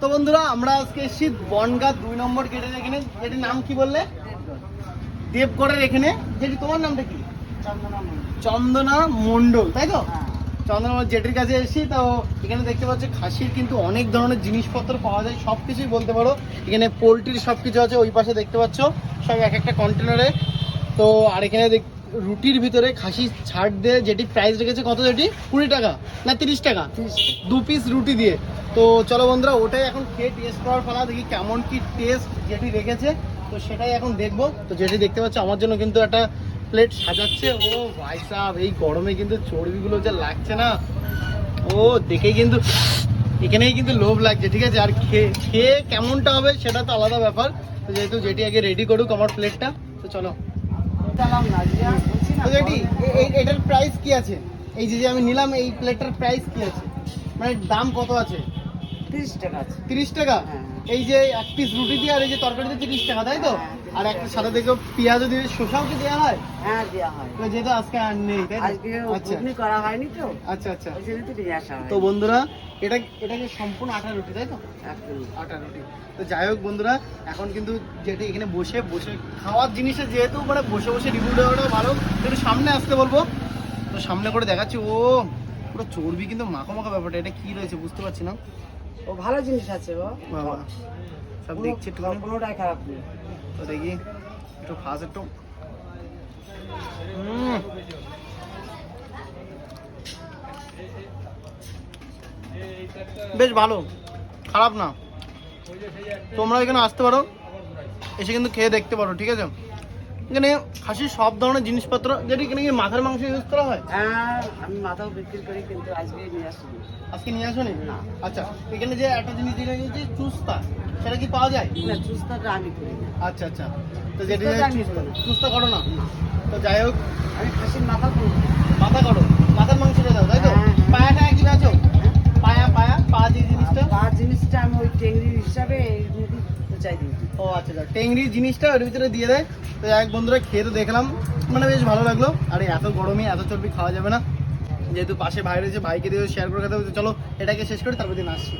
তো বন্ধুরা আমরা আজকে এসেছি বনগা দুই নম্বর গেটের এখানে। যেটির নাম কি বললে? দেবগড়ের এখানে। যেটি তোমার নামটা কি? চন্দনা মণ্ডল। তাই তো? চন্দনা মণ্ডল জেটির কাছে এসেছি। তো এখানে দেখতে পাচ্ছ খাসির কিন্তু অনেক ধরনের জিনিসপত্র পাওয়া যায়। সব কিছুই বলতে পারো। এখানে পোলট্রির সব কিছু আছে ওই পাশে দেখতে পাচ্ছ। সব এক একটা কন্টেনারে তো আর এখানে দেখ রুটির ভিতরে খাসি ছাড় দিয়ে যেটি প্রাইস রেখেছে কত যেটি কুড়ি টাকা না তিরিশ টাকা। দু পিস রুটি দিয়ে। তো চলো বন্ধুরা ওটাই এখন খেয়ে টেস্ট করার পালা দেখি কেমন কি টেস্ট যেটি রেখেছে। তো সেটাই এখন দেখব। তো যেটি দেখতে পাচ্ছ আমার জন্য কিন্তু একটা প্লেট সাজাচ্ছে। ও ভাই সাহেব এই গরমে কিন্তু চর্বিগুলো যে লাগছে না। ও দেখেই কিন্তু এখানেই কিন্তু লোভ লাগছে ঠিক আছে? আর খেয়ে খেয়ে কেমনটা হবে সেটা তো আলাদা ব্যাপার। তো যেহেতু যেটি আগে রেডি করুক আমার প্লেটটা তো চলো। এটার প্রাইস কি আছে? এই যে আমি নিলাম এই প্লেটটার প্রাইস কি আছে? মানে দাম কত আছে? তিরিশ টাকা তিরিশ টাকা? হ্যাঁ। এই যে এক পিস রুটি দিয়ে আর এই যে তরকারিতে তিরিশ টাকা তাই তো? হ্যাঁ। আর একটা সাথে দেখো পেঁয়াজও দিয়ে শসাও কি দেওয়া হয়? হ্যাঁ দেওয়া হয়। যেহেতু আজকে আর নেই তাই আজকে আচ্ছা। ঘুগনি করা হয়নি তো। আচ্ছা আচ্ছা। তো নিয়ে আসা হয় তো বন্ধুরা এটা এটাকে সম্পূর্ণ আটা রুটি তাই তো। আটা রুটি। তো যাই হোক বন্ধুরা এখন কিন্তু যেটা এখানে বসে বসে খাওয়ার জিনিসে যেহেতু মানে বসে বসে রিভিউ দেওয়াটা ভালো একটু সামনে আসতে বলব। তো সামনে করে দেখাচ্ছি। ও পুরো চর্বি কিন্তু মাখো মাখো ব্যাপারটা এটা কি রয়েছে বুঝতে পারছি না। ও ভালো জিনিস আছে বাবা সব দেখছি কোনোটাই খারাপ নেই। তো দেখি একটু ফার্স্ট একটু বেশ ভালো খারাপ না তোমরা এখানে আসতে পারো এসে কিন্তু খেয়ে দেখতে পারো ঠিক আছে এখানে খাসির সব ধরনের জিনিসপত্র যেটি এখানে কি মাথার মাংস ইউজ করা হয়? হ্যাঁ আমি মাথাও বিক্রি করি কিন্তু আজকে নিয়ে আসিনি। আজকে নিয়ে আসো না। আচ্ছা এখানে যে একটা জিনিস যেটা হচ্ছে চুস্তা সেটা কি পাওয়া যায়? না চুস্তাটা আমি করি আচ্ছা আচ্ছা। তো যেটা। চুস্তা করো না। তো যাই হোক। আমি খাসির মাথা করি মাথা করো। মাথার মাংসটা দাও তাই তো? হ্যাঁ, হ্যাঁ। পায়াটা কি আছো? পায়া পায়া পা যে জিনিসটা? পাঁচ জিনিসটা আমি ওই টেংরির হিসাবে দিই ও আচ্ছা আচ্ছা। টেংরি জিনিসটা ওর ভিতরে দিয়ে দেয়। তো এক বন্ধুরা খেয়ে তো দেখলাম। মানে বেশ ভালো লাগল। আর, এত গরমে এত চর্বি খাওয়া যাবে না। যেহেতু পাশে ভাই রয়েছে, ভাইকে দিয়ে শেয়ার করে খেতে চলো, এটাকে শেষ করি, তারপর দিন আসছি।